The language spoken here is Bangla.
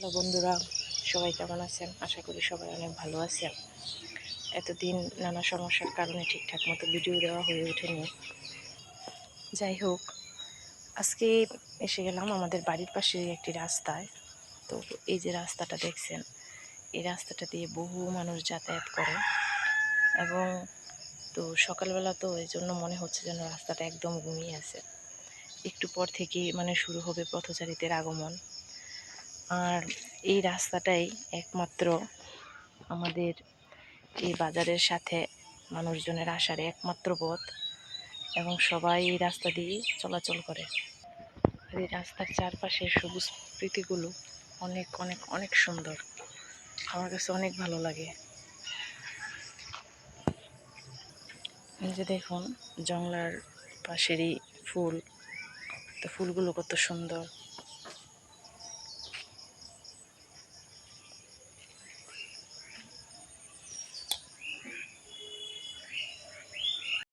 হ্যালো বন্ধুরা, সবাই কেমন আছেন? আশা করি সবাই অনেক ভালো আছেন। এতদিন নানা সমস্যার কারণে ঠিকঠাক মতো ভিডিও দেওয়া হয়ে ওঠেনি। যাই হোক, আজকে এসে গেলাম আমাদের বাড়ির পাশে একটি রাস্তায়। তো এই যে রাস্তাটা দেখছেন, এই রাস্তাটা দিয়ে বহু মানুষ যাতায়াত করে এবং তো সকালবেলা তো এই জন্য মনে হচ্ছে যেন রাস্তাটা একদম ঘুমিয়ে আছে। একটু পর থেকে মানে শুরু হবে পথচারীদের আগমন। আর এই রাস্তাটাই একমাত্র আমাদের এই বাজারের সাথে মানুষজনের আসার একমাত্র পথ এবং সবাই এই রাস্তা দিয়ে চলাচল করে। আর এই রাস্তার চারপাশের সবুজ প্রীতিগুলো অনেক অনেক অনেক সুন্দর। আমার কাছে অনেক ভালো লাগে। যে দেখুন, জংলার পাশেরই ফুল। তো ফুলগুলো কত সুন্দর।